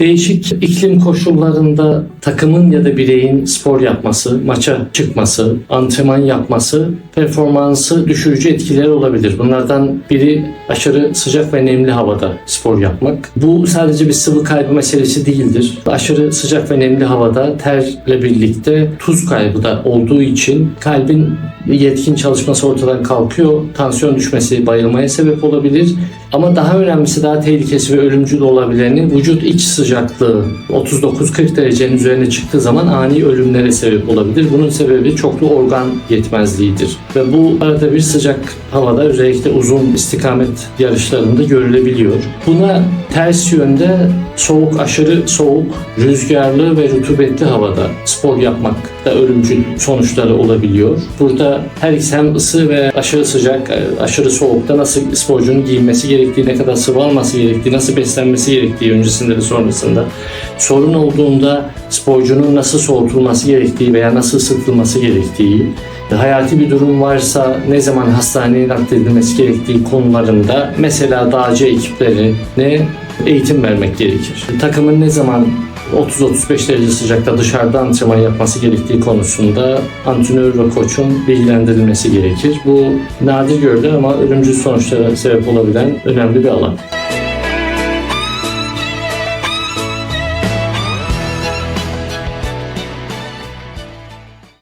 Değişik iklim koşullarında takımın ya da bireyin spor yapması, maça çıkması, antrenman yapması performansı düşürücü etkileri olabilir. Bunlardan biri aşırı sıcak ve nemli havada spor yapmak. Bu sadece bir sıvı kaybı meselesi değildir. Aşırı sıcak ve nemli havada terle birlikte tuz kaybı da olduğu için kalbin yetkin çalışması ortadan kalkıyor. Tansiyon düşmesi bayılmaya sebep olabilir. Ama daha önemlisi daha tehlikesi ve ölümcül olabilenin vücut iç sıcaklığı 39-40 derecenin üzerine çıktığı zaman ani ölümlere sebep olabilir. Bunun sebebi çoklu organ yetmezliğidir. Ve bu arada bir sıcak havada özellikle uzun istikamet yarışlarında görülebiliyor. Buna ters yönde soğuk, aşırı soğuk, rüzgarlı ve rutubetli havada spor yapmak da ölümcül sonuçları olabiliyor. Burada her ikisi hem ısı ve aşırı sıcak, aşırı soğukta nasıl sporcunun giyinmesi gerektiği, ne kadar sıvı alması gerektiği, nasıl beslenmesi gerektiği öncesinde ve sonrasında. Sorun olduğunda sporcunun nasıl soğutulması gerektiği veya nasıl ısıtılması gerektiği, hayati bir durum varsa ne zaman hastaneye nakledilmesi gerektiği konularında mesela dağcı ekiplerine eğitim vermek gerekir. Takımın ne zaman 30-35 derece sıcakta dışarıda antrenman yapması gerektiği konusunda antrenör ve koçun bilgilendirilmesi gerekir. Bu nadir görülür ama ölümcül sonuçlara sebep olabilen önemli bir alan.